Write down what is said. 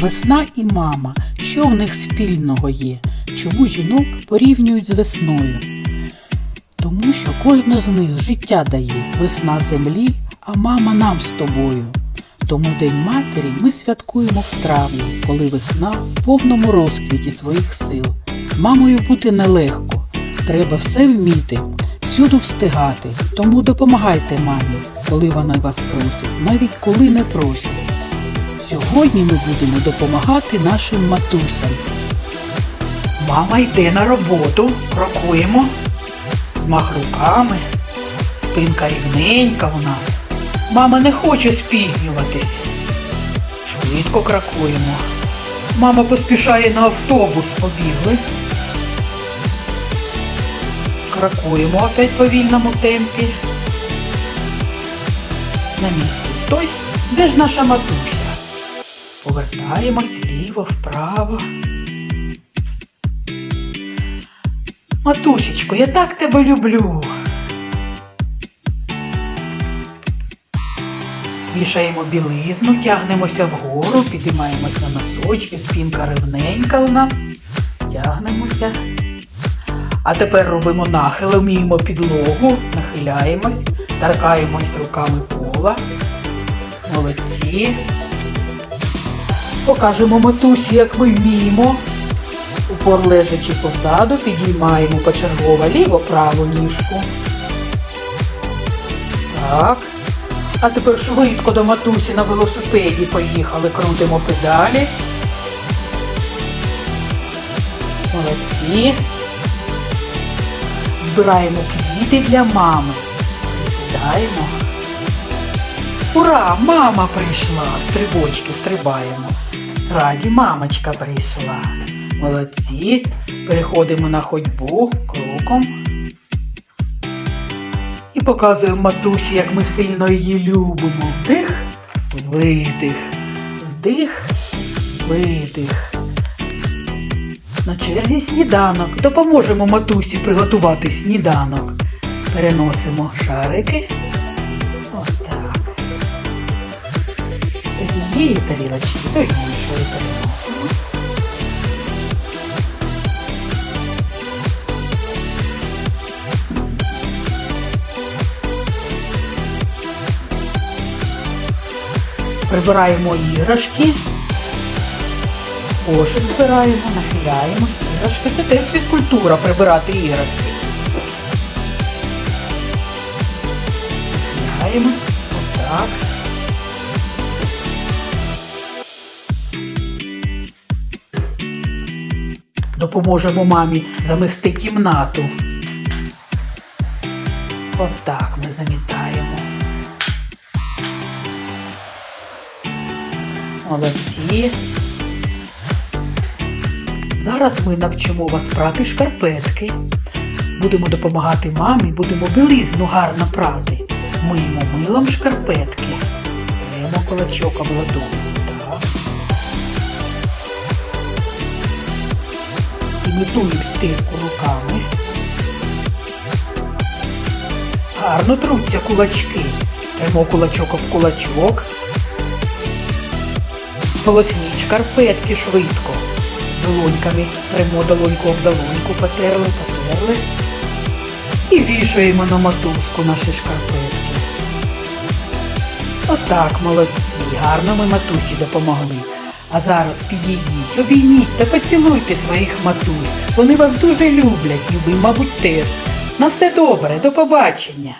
Весна і мама, що в них спільного є? Чому жінок порівнюють з весною? Тому що кожна з них життя дає весна землі, а мама нам з тобою. Тому День матері ми святкуємо в травні, коли весна в повному розквіті своїх сил. Мамою бути нелегко, треба все вміти, всюду встигати. Тому допомагайте мамі, коли вона вас просить, навіть коли не просить. Сьогодні ми будемо допомагати нашим матусям. Мама йде на роботу, крокуємо, змах руками, спинка рівненька у нас. Мама не хоче спізнюватись. Швидко крокуємо. Мама поспішає на автобус, побігли. Крокуємо опять в повільному темпі. На місці. Стой, де ж наша матуся? Повертаємось вліво, вправо. Матусечко, я так тебе люблю. Вішаємо білизну, тягнемося вгору, підіймаємося на носочки, спинка рівненька у нас. Тягнемося. А тепер робимо нахили, вміємо підлогу, нахиляємось, торкаємось руками пола. Молодці. Покажемо матусі, як ми вміємо. Упор лежачи позаду, підіймаємо почергово ліво-праву ніжку. Так. А тепер швидко до матусі на велосипеді поїхали, крутимо педалі. Молодці. Збираємо квіти для мами. Сідаємо. Ура! Мама прийшла! Стрибочки стрибаємо. Раді мамочка прийшла. Молодці. Переходимо на ходьбу кроком. І показуємо матусі, як ми сильно її любимо. Вдих, видих, вдих, видих. На черзі сніданок. Допоможемо матусі приготувати сніданок. Переносимо шарики. З однієї тарілочки до іншої переносимо. Прибираємо іграшки. Кошик збираємо, нахиляємо іграшки. Це теж фізкультура прибирати іграшки. Нахиляємо. Отак. Допоможемо мамі замести кімнату. Отак ми замітаємо. Молодці. Зараз ми навчимо вас прати шкарпетки. Будемо допомагати мамі, будемо білизну гарно прати. Миємо милом шкарпетки. Беремо кулачок обладунку. Імітуємо стирку руками. Гарно труться кулачки. Беремо кулачок об кулачок. Полосніть шкарпетки швидко. Долоньками тремо долоньку об долоньку, потерли, потерли. І вішаємо на мотузку наші шкарпетки. Отак, молодці. Гарно ми матусі допомогли. А зараз підійдіть, обійміть та поцілуйте своїх матусь. Вони вас дуже люблять, і ви, мабуть, теж. На все добре, до побачення.